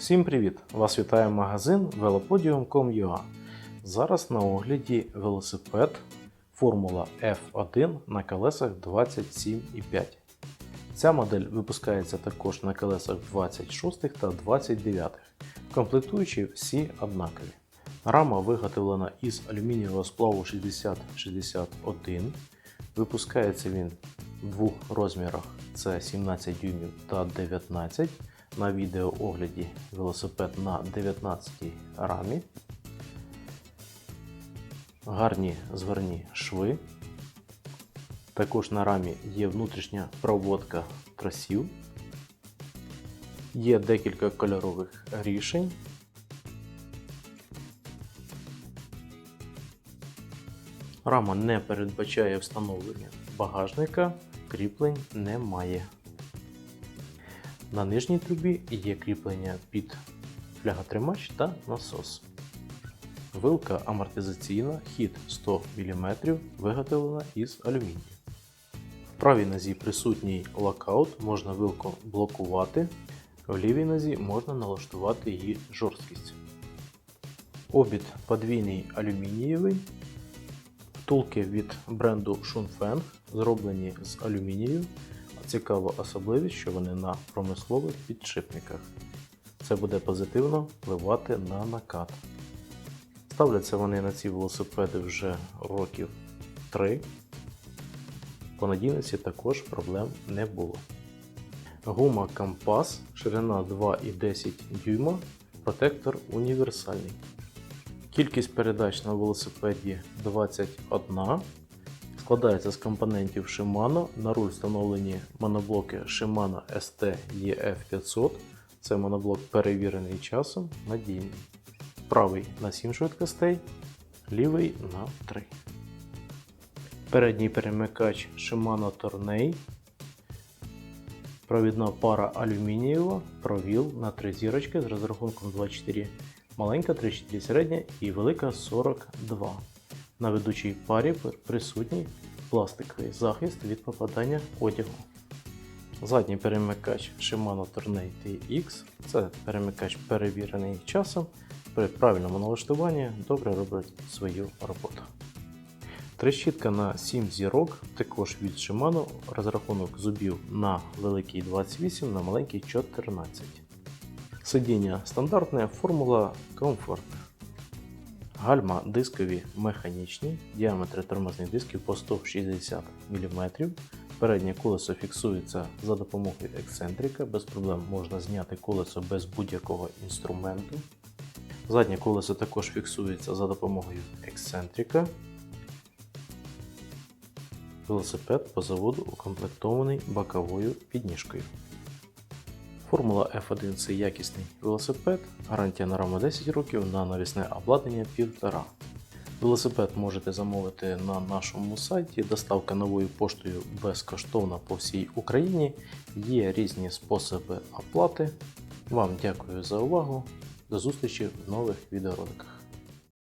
Всім привіт! Вас вітає магазин velopodium.com.ua Зараз на огляді велосипед Формула F1 на колесах 27,5. Ця модель випускається також на колесах 26 та 29. Комплектуючі всі однакові. Рама виготовлена із алюмінієвого сплаву 6061. Випускається він в двох розмірах: це 17 дюймів та 19 на відеоогляді велосипед на 19 рамі. Гарні зверні шви. Також на рамі є внутрішня проводка тросів. Є декілька кольорових рішень. Рама не передбачає встановлення багажника, кріплень немає. На нижній трубі є кріплення під фляготримач та насос. Вилка амортизаційна, хід 100 мм, виготовлена із алюмінію. В правій нозі присутній локаут, можна вилку блокувати, в лівій нозі можна налаштувати її жорсткість. Обід подвійний алюмінієвий. Втулки від бренду Shunfeng зроблені з алюмінію. Цікава особливість, що вони на промислових підшипниках. Це буде позитивно впливати на накат. Ставляться вони на ці велосипеди вже років 3. По надійності також проблем не було. Гума Компас, ширина 2,10 дюйма, протектор універсальний. Кількість передач на велосипеді 21. Складається з компонентів Shimano. На руль встановлені моноблоки Shimano ST EF500. Це моноблок перевірений часом, надійний. Правий на 7 швидкостей, лівий на 3. Передній перемикач Shimano Tourney. Провідна пара алюмінієва, провіл на 3 зірочки з розрахунком 24 маленька 34 середня і велика 42. На ведучій парі присутній пластиковий захист від попадання одягу. Задній перемикач Shimano Tourney TX це перемикач перевірений часом. При правильному налаштуванні добре робить свою роботу. Трещітка на 7 зірок, також від Shimano, розрахунок зубів на великий 28, на маленький 14. Сидіння стандартне, формула комфорт. Гальма дискові механічні, діаметр тормозних дисків по 160 мм. Переднє колесо фіксується за допомогою ексцентрика, без проблем можна зняти колесо без будь-якого інструменту. Заднє колесо також фіксується за допомогою ексцентрика. Велосипед по заводу укомплектований боковою підніжкою. Формула F1 це якісний велосипед, гарантія на раму 10 років, на навісне обладнання 1,5. Велосипед можете замовити на нашому сайті. Доставка новою поштою безкоштовна по всій Україні. Є різні способи оплати. Вам дякую за увагу. До зустрічі в нових відеороликах.